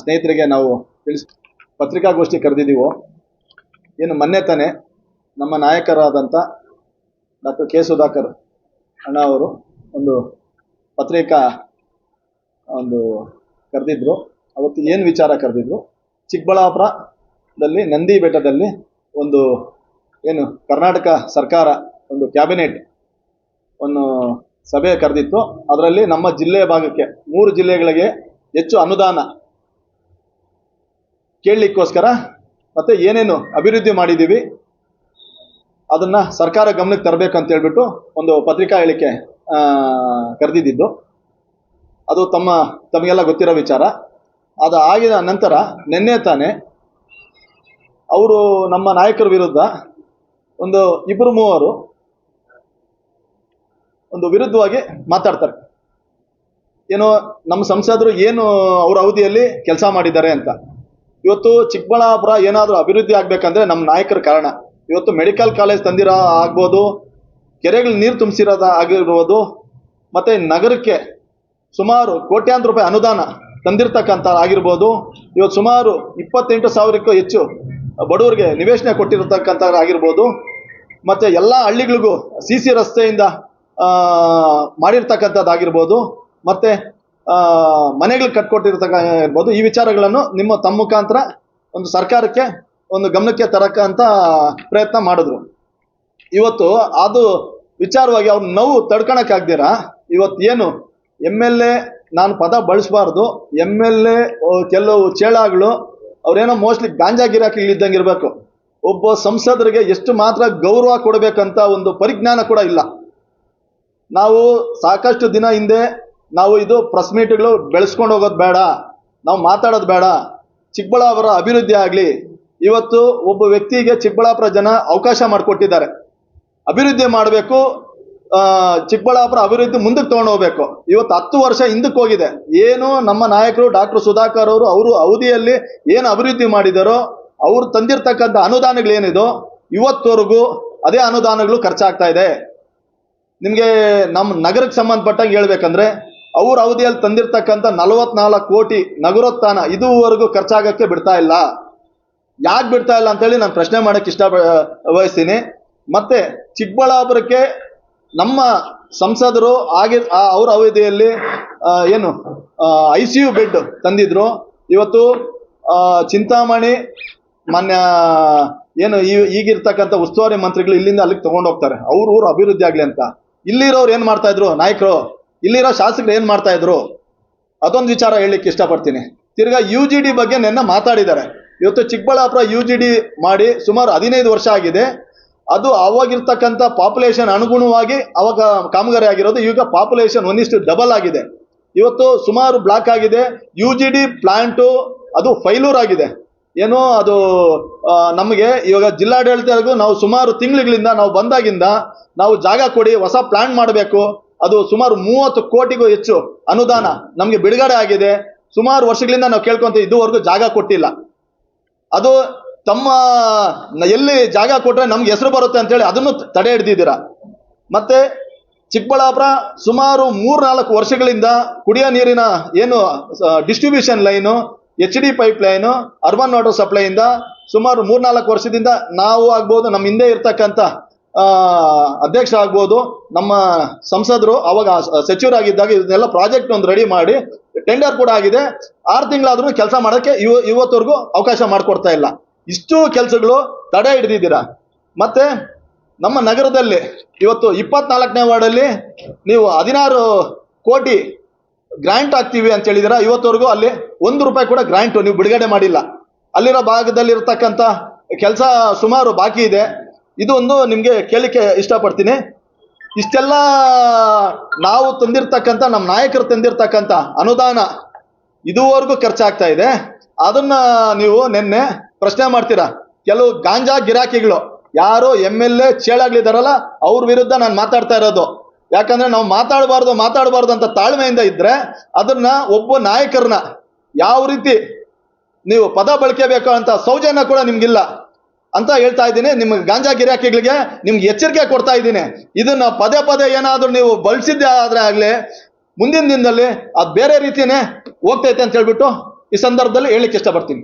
ಸ್ನೇಹಿತರಿಗೆ ನಾವು ತಿಳಿಸ್, ಪತ್ರಿಕಾಗೋಷ್ಠಿ ಕರೆದಿದ್ದೀವೋ, ಏನು ಮೊನ್ನೆ ತಾನೇ ನಮ್ಮ ನಾಯಕರಾದಂಥ ಡಾಕ್ಟರ್ ಕೆ ಸುಧಾಕರ್ ಅಣ್ಣ ಅವರು ಒಂದು ಪತ್ರಿಕಾ, ಒಂದು ಕರೆದಿದ್ರು. ಅವತ್ತು ಏನು ವಿಚಾರ ಕರೆದಿದ್ರು? ಚಿಕ್ಕಬಳ್ಳಾಪುರದಲ್ಲಿ ನಂದಿ ಬೆಟ್ಟದಲ್ಲಿ ಒಂದು ಏನು ಕರ್ನಾಟಕ ಸರ್ಕಾರ ಒಂದು ಕ್ಯಾಬಿನೆಟ್ ಒಂದು ಸಭೆ ಕರೆದಿತ್ತು. ಅದರಲ್ಲಿ ನಮ್ಮ ಜಿಲ್ಲೆಯ ಭಾಗಕ್ಕೆ, ಮೂರು ಜಿಲ್ಲೆಗಳಿಗೆ ಹೆಚ್ಚು ಅನುದಾನ ಕೇಳಲಿಕ್ಕೋಸ್ಕರ ಮತ್ತೆ ಏನೇನು ಅಭಿವೃದ್ಧಿ ಮಾಡಿದ್ದೀವಿ, ಅದನ್ನು ಸರ್ಕಾರ ಗಮನಕ್ಕೆ ತರಬೇಕು ಅಂತ ಹೇಳ್ಬಿಟ್ಟು ಒಂದು ಪತ್ರಿಕಾ ಹೇಳಿಕೆ ಕರೆದಿದ್ದಿದ್ದು ಕರೆದಿದ್ದು. ಅದು ತಮ್ಮ, ತಮಗೆಲ್ಲ ಗೊತ್ತಿರೋ ವಿಚಾರ. ಅದು ಆಗಿದ ನಂತರ ನಿನ್ನೆ ತಾನೇ ಅವರು ನಮ್ಮ ನಾಯಕರ ವಿರುದ್ಧ ಒಂದು ಇಬ್ಬರು ಮೂವರು ಒಂದು ವಿರುದ್ಧವಾಗಿ ಮಾತಾಡ್ತಾರೆ. ಏನೋ ನಮ್ಮ ಸಂಸದರು ಏನು ಅವ್ರ ಅವಧಿಯಲ್ಲಿ ಕೆಲಸ ಮಾಡಿದ್ದಾರೆ ಅಂತ. ಇವತ್ತು ಚಿಕ್ಕಬಳ್ಳಾಪುರ ಏನಾದರೂ ಅಭಿವೃದ್ಧಿ ಆಗಬೇಕಂದ್ರೆ ನಮ್ಮ ನಾಯಕರ ಕಾರಣ. ಇವತ್ತು ಮೆಡಿಕಲ್ ಕಾಲೇಜ್ ತಂದಿರೋ ಆಗ್ಬೋದು, ಕೆರೆಗಳು ನೀರು ತುಂಬಿಸಿರೋದ ಆಗಿರ್ಬೋದು, ಮತ್ತೆ ನಗರಕ್ಕೆ ಸುಮಾರು ಕೋಟ್ಯಾಂತರ ರೂಪಾಯಿ ಅನುದಾನ ತಂದಿರ್ತಕ್ಕಂಥ ಆಗಿರ್ಬೋದು, ಇವತ್ತು ಸುಮಾರು ಇಪ್ಪತ್ತೆಂಟು ಸಾವಿರಕ್ಕೂ ಹೆಚ್ಚು ಬಡವರಿಗೆ ನಿವೇಶನ ಕೊಟ್ಟಿರತಕ್ಕಂಥ ಆಗಿರ್ಬೋದು, ಮತ್ತೆ ಎಲ್ಲ ಹಳ್ಳಿಗಳಿಗೂ ಸಿ ಸಿ ರಸ್ತೆಯಿಂದ ಮಾಡಿರ್ತಕ್ಕಂಥದ್ದಾಗಿರ್ಬೋದು, ಮತ್ತೆ ಮನೆಗಳು ಕಟ್ಕೊಟ್ಟಿರ್ತಕ್ಕ ಇರ್ಬೋದು, ಈ ವಿಚಾರಗಳನ್ನು ನಿಮ್ಮ ತಮ್ಮ ಮುಖಾಂತರ ಒಂದು ಸರ್ಕಾರಕ್ಕೆ ಒಂದು ಗಮನಕ್ಕೆ ತರಕ್ಕಂತ ಪ್ರಯತ್ನ ಮಾಡಿದ್ರು. ಇವತ್ತು ಅದು ವಿಚಾರವಾಗಿ ಅವ್ರ ನೋವು ತಡ್ಕೊಳಕ್ಕಾಗ್ದಿರ ಇವತ್ತು ಏನು? ಎಂ ಎಲ್ ಎ ನಾನು ಪದ ಬಳಸಬಾರ್ದು. ಎಂ ಎಲ್ ಎ ಕೆಲವು ಚೇಳಾಗಳು, ಅವ್ರೇನೋ ಮೋಸ್ಟ್ಲಿ ಗಾಂಜಾ ಇಲ್ಲಿದ್ದಂಗೆ ಇರಬೇಕು. ಒಬ್ಬ ಸಂಸದರಿಗೆ ಎಷ್ಟು ಮಾತ್ರ ಗೌರವ ಕೊಡಬೇಕಂತ ಒಂದು ಪರಿಜ್ಞಾನ ಕೂಡ ಇಲ್ಲ. ನಾವು ಸಾಕಷ್ಟು ದಿನ ಹಿಂದೆ ನಾವು ಇದು ಪ್ರೆಸ್ ಮೀಟ್ಗಳು ಬೆಳೆಸ್ಕೊಂಡು ಹೋಗೋದು ಬೇಡ. ನಾವು ಮಾತಾಡೋದು ಬೇಡ. ಚಿಕ್ಕಬಳ್ಳಾಪುರ ಅಭಿವೃದ್ಧಿ ಆಗಲಿ, ಇವತ್ತು ಒಬ್ಬ ವ್ಯಕ್ತಿಗೆ ಚಿಕ್ಕಬಳ್ಳಾಪುರ ಜನ ಅವಕಾಶ ಮಾಡಿಕೊಟ್ಟಿದ್ದಾರೆ. ಅಭಿವೃದ್ಧಿ ಮಾಡಬೇಕು ಚಿಕ್ಕಬಳ್ಳಾಪುರ ಅಭಿವೃದ್ಧಿ ಮುಂದಕ್ಕೆ ತೊಗೊಂಡು ಹೋಗ್ಬೇಕು. ಇವತ್ತು ಹತ್ತು ವರ್ಷ ಹಿಂದಕ್ಕೆ ಹೋಗಿದೆ. ಏನು ನಮ್ಮ ನಾಯಕರು ಡಾಕ್ಟರ್ ಸುಧಾಕರ್ ಅವರು ಅವರು ಅವಧಿಯಲ್ಲಿ ಏನು ಅಭಿವೃದ್ಧಿ ಮಾಡಿದಾರೋ, ಅವರು ತಂದಿರ್ತಕ್ಕಂಥ ಅನುದಾನಗಳೇನಿದೋ ಇವತ್ತವರೆಗೂ ಅದೇ ಅನುದಾನಗಳು ಖರ್ಚಾಗ್ತಾ ಇದೆ. ನಿಮಗೆ ನಮ್ಮ ನಗರಕ್ಕೆ ಸಂಬಂಧಪಟ್ಟಂಗೆ ಹೇಳ್ಬೇಕಂದ್ರೆ ಅವ್ರ ಅವಧಿಯಲ್ಲಿ ತಂದಿರ್ತಕ್ಕಂಥ ನಲವತ್ನಾಲ್ಕು ಕೋಟಿ ನಗರೋತ್ಥಾನ ಇದುವರೆಗೂ ಖರ್ಚಾಗಕ್ಕೆ ಬಿಡ್ತಾ ಇಲ್ಲ. ಯಾಕೆ ಬಿಡ್ತಾ ಇಲ್ಲ ಅಂತೇಳಿ ನಾನು ಪ್ರಶ್ನೆ ಮಾಡಕ್ಕೆ ಇಷ್ಟ ವಹಿಸ್ತೀನಿ. ಮತ್ತೆ ಚಿಕ್ಕಬಳ್ಳಾಪುರಕ್ಕೆ ನಮ್ಮ ಸಂಸದರು ಆಗಿ ಅವ್ರ ಅವಧಿಯಲ್ಲಿ ಏನು ಐ ಸಿ ಯು ಬೆಡ್ ತಂದಿದ್ರು. ಇವತ್ತು ಚಿಂತಾಮಣಿ, ಮಾನ್ಯ, ಏನು, ಈ, ಈಗಿರ್ತಕ್ಕಂಥ ಉಸ್ತುವಾರಿ ಮಂತ್ರಿಗಳು ಇಲ್ಲಿಂದ ಅಲ್ಲಿಗೆ ಹೋಗ್ತಾರೆ ಅವ್ರ ಊರು ಅಭಿವೃದ್ಧಿ ಆಗಲಿ ಅಂತ. ಇಲ್ಲಿರೋರು ಏನು ಮಾಡ್ತಾ ಇದ್ರು? ನಾಯಕರು ಇಲ್ಲಿರೋ ಶಾಸಕರು ಏನು ಮಾಡ್ತಾ ಇದ್ರು? ಅದೊಂದು ವಿಚಾರ ಹೇಳಲಿಕ್ಕೆ ಇಷ್ಟಪಡ್ತೀನಿ. ತಿರ್ಗಾ ಯು ಜಿ ಡಿ ಬಗ್ಗೆ ನಿನ್ನೆ ಮಾತಾಡಿದ್ದಾರೆ. ಇವತ್ತು ಚಿಕ್ಕಬಳ್ಳಾಪುರ ಯು ಜಿ ಡಿ ಮಾಡಿ ಸುಮಾರು ಹದಿನೈದು ವರ್ಷ ಆಗಿದೆ. ಅದು ಅವಾಗಿರ್ತಕ್ಕಂಥ ಪಾಪ್ಯುಲೇಷನ್ ಅನುಗುಣವಾಗಿ ಅವಾಗ ಕಾಮಗಾರಿ ಆಗಿರೋದು, ಈಗ ಪಾಪ್ಯುಲೇಷನ್ ಒಂದಿಷ್ಟು ಡಬಲ್ ಆಗಿದೆ. ಇವತ್ತು ಸುಮಾರು ಬ್ಲಾಕ್ ಆಗಿದೆ. ಯು ಜಿ ಡಿ ಪ್ಲಾಂಟು ಅದು ಫೈಲೂರ್ ಆಗಿದೆ. ಏನೋ ಅದು ನಮಗೆ ಇವಾಗ ಜಿಲ್ಲಾಡಳಿತಗೂ ನಾವು ಸುಮಾರು ತಿಂಗಳುಗಳಿಂದ ನಾವು ಬಂದಾಗಿಂದ ನಾವು ಜಾಗ ಕೊಡಿ, ಹೊಸ ಪ್ಲಾಂಟ್ ಮಾಡಬೇಕು. ಅದು ಸುಮಾರು ಮೂವತ್ತು ಕೋಟಿಗೂ ಹೆಚ್ಚು ಅನುದಾನ ನಮಗೆ ಬಿಡುಗಡೆ ಆಗಿದೆ. ಸುಮಾರು ವರ್ಷಗಳಿಂದ ನಾವು ಕೇಳ್ಕೊಂತ ಇದುವರೆಗೂ ಜಾಗ ಕೊಟ್ಟಿಲ್ಲ. ಅದು ತಮ್ಮ, ಎಲ್ಲಿ ಜಾಗ ಕೊಟ್ಟರೆ ನಮ್ಗೆ ಹೆಸರು ಬರುತ್ತೆ ಅಂತೇಳಿ ಅದನ್ನು ತಡೆ ಹಿಡಿದಿದ್ದೀರಾ. ಮತ್ತೆ ಚಿಕ್ಕಬಳ್ಳಾಪುರ ಸುಮಾರು ಮೂರ್ನಾಲ್ಕು ವರ್ಷಗಳಿಂದ ಕುಡಿಯೋ ನೀರಿನ ಏನು distribution line H D pipe line urban water ಸಪ್ಲೈಯಿಂದ ಸುಮಾರು ಮೂರ್ನಾಲ್ಕು ವರ್ಷದಿಂದ ನಾವು ಆಗ್ಬೋದು ನಮ್ಮ ಹಿಂದೆ ಇರ್ತಕ್ಕಂಥ ಅಧ್ಯಕ್ಷ ಆಗ್ಬೋದು. ನಮ್ಮ ಸಂಸದರು ಅವಾಗ ಸಚಿವರಾಗಿದ್ದಾಗ ಇದನ್ನೆಲ್ಲ ಪ್ರಾಜೆಕ್ಟ್ ಒಂದು ರೆಡಿ ಮಾಡಿ ಟೆಂಡರ್ ಕೂಡ ಆಗಿದೆ. ಆರು ತಿಂಗಳಾದ್ರೂ ಕೆಲಸ ಮಾಡೋಕ್ಕೆ ಇವ, ಇವತ್ತವರೆಗೂ ಅವಕಾಶ ಮಾಡಿಕೊಡ್ತಾ ಇಲ್ಲ. ಇಷ್ಟು ಕೆಲಸಗಳು ತಡೆ ಹಿಡಿದಿದ್ದೀರಾ. ಮತ್ತೆ ನಮ್ಮ ನಗರದಲ್ಲಿ ಇವತ್ತು ಇಪ್ಪತ್ನಾಲ್ಕನೇ ವಾರ್ಡಲ್ಲಿ ನೀವು ಹದಿನಾರು ಕೋಟಿ ಗ್ರ್ಯಾಂಟ್ ಆಗ್ತೀವಿ ಅಂತ ಹೇಳಿದಿರಾ ಇವತ್ತವರೆಗೂ ಅಲ್ಲಿ ಒಂದು ರೂಪಾಯಿ ಕೂಡ ಗ್ರ್ಯಾಂಟು ನೀವು ಬಿಡುಗಡೆ ಮಾಡಿಲ್ಲ. ಅಲ್ಲಿರೋ ಭಾಗದಲ್ಲಿ ಇರ್ತಕ್ಕಂಥ ಕೆಲಸ ಸುಮಾರು ಬಾಕಿ ಇದೆ. ಇದು ಒಂದು ನಿಮಗೆ ಕೇಳಲಿಕ್ಕೆ ಇಷ್ಟಪಡ್ತೀನಿ. ಇಷ್ಟೆಲ್ಲ ನಾವು ತಂದಿರ್ತಕ್ಕಂಥ, ನಮ್ಮ ನಾಯಕರು ತಂದಿರ್ತಕ್ಕಂಥ ಅನುದಾನ ಇದುವರೆಗೂ ಖರ್ಚಾಗ್ತಾ ಇದೆ. ಅದನ್ನ ನೀವು ನಿನ್ನೆ ಪ್ರಶ್ನೆ ಮಾಡ್ತೀರಾ? ಕೆಲವು ಗಾಂಜಾ ಗಿರಾಕಿಗಳು, ಯಾರು ಎಂ ಎಲ್ ಎ ಚೇಳಾಗ್ಲಿದಾರಲ್ಲ, ಅವ್ರ ವಿರುದ್ಧ ನಾನು ಮಾತಾಡ್ತಾ ಇರೋದು. ಯಾಕಂದ್ರೆ ನಾವು ಮಾತಾಡಬಾರ್ದು ಮಾತಾಡಬಾರ್ದು ಅಂತ ತಾಳ್ಮೆಯಿಂದ ಇದ್ರೆ ಅದನ್ನ ಒಬ್ಬ ನಾಯಕರನ್ನ ಯಾವ ರೀತಿ ನೀವು ಪದ ಬಳಕೆ ಬೇಕು ಅಂತ ಸೌಜನ್ಯ ಕೂಡ ನಿಮ್ಗಿಲ್ಲ. ಅಂತ ಹೇಳ್ತಾ ಇದ್ದೀನಿ. ನಿಮ್ಗೆ ಗಾಂಜಾ ಗಿರಾಕಿಗಳಿಗೆ ನಿಮ್ಗೆ ಎಚ್ಚರಿಕೆ ಕೊಡ್ತಾ ಇದ್ದೀನಿ. ಇದನ್ನ ಪದೇ ಪದೇ ಏನಾದರೂ ನೀವು ಬಳಸಿದ್ದೆ ಆದ್ರೆ ಆಗಲಿ, ಮುಂದಿನ ದಿನದಲ್ಲಿ ಅದು ಬೇರೆ ರೀತಿಯೇ ಹೋಗ್ತೈತೆ ಅಂತ ಹೇಳ್ಬಿಟ್ಟು ಈ ಸಂದರ್ಭದಲ್ಲಿ ಹೇಳಿಕ್ಕೆ ಇಷ್ಟಪಡ್ತೀನಿ.